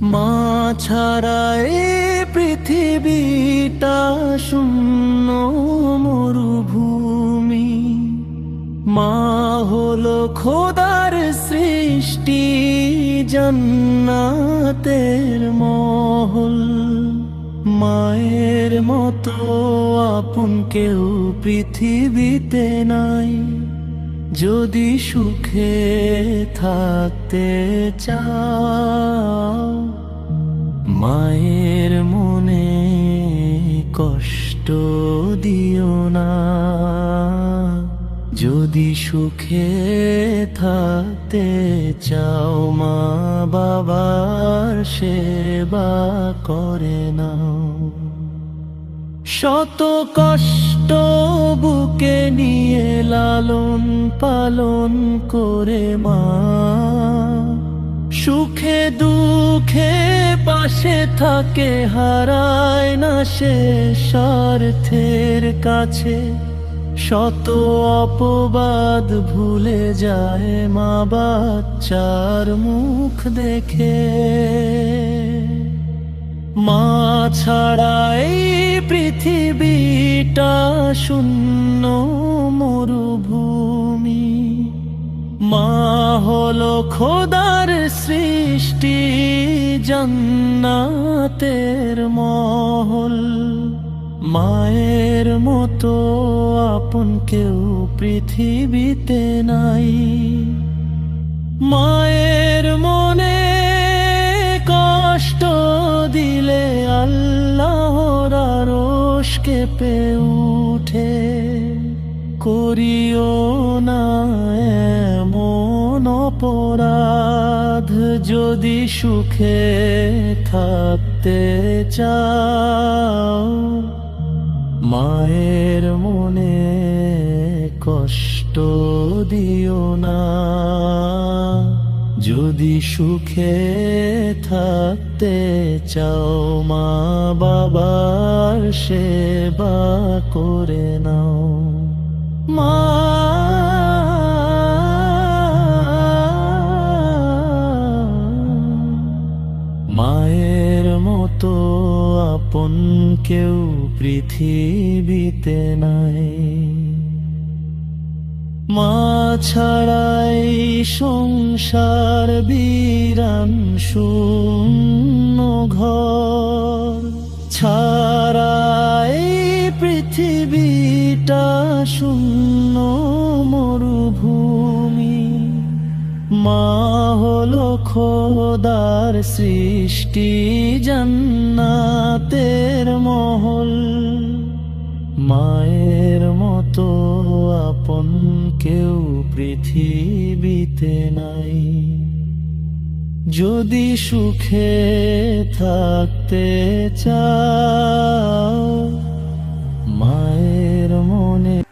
মা ছাড়া এ পৃথিবীটা শূন্য মরুভূমি। মা হলো খোদার সৃষ্টি, জান্নাতের মহল। মায়ের মতো আপন কেউ পৃথিবীতে নাই। যদি সুখে থাকতে চাও, মায়ের মনে কষ্ট দিও না। যদি সুখে থাকতে চাও, মা বাবার সেবা করে নাও। শত কষ্ট বুকে নিয়ে লালন পালন করে মা? সুখে দুঃখে পাশে থাকে, হারায় না সে স্বার্থের কাছে। শত অপবাদ ভুলে যায় মা বাচ্চার মুখ দেখে। মা ছাড়া এই পৃথিবীটা শূন্য মরুভূমি। মা হলো খোদার সৃষ্টি, জান্নাতের মহল। মায়ের মতো আপন কেউ পৃথিবীতে নাই। মায়ের মনে কষ্ট দিলে আল্লাহর আরশ কেঁপে উঠে করিও না এমন অপরাধ যদি সুখে থাকতে চাও। মায়ের মনে কষ্ট দিও না। যদি সুখে থাকতে চাও মা বাবার সেবা করে নাও। মা মায়ের মতো আপন কেউ পৃথিবীতে নাই। মা ছাড়াই সংসার বিরান শূন্য ঘর। ছাড়াই পৃথিবীটা শূন্য মরুভূমি। মা হলো খোদার সৃষ্টি জান্নাতের মহল। মায়ের মতো আপন কেউ পৃথিবীতে নাই। যদি সুখে থাকতে চাও মায়ের মনে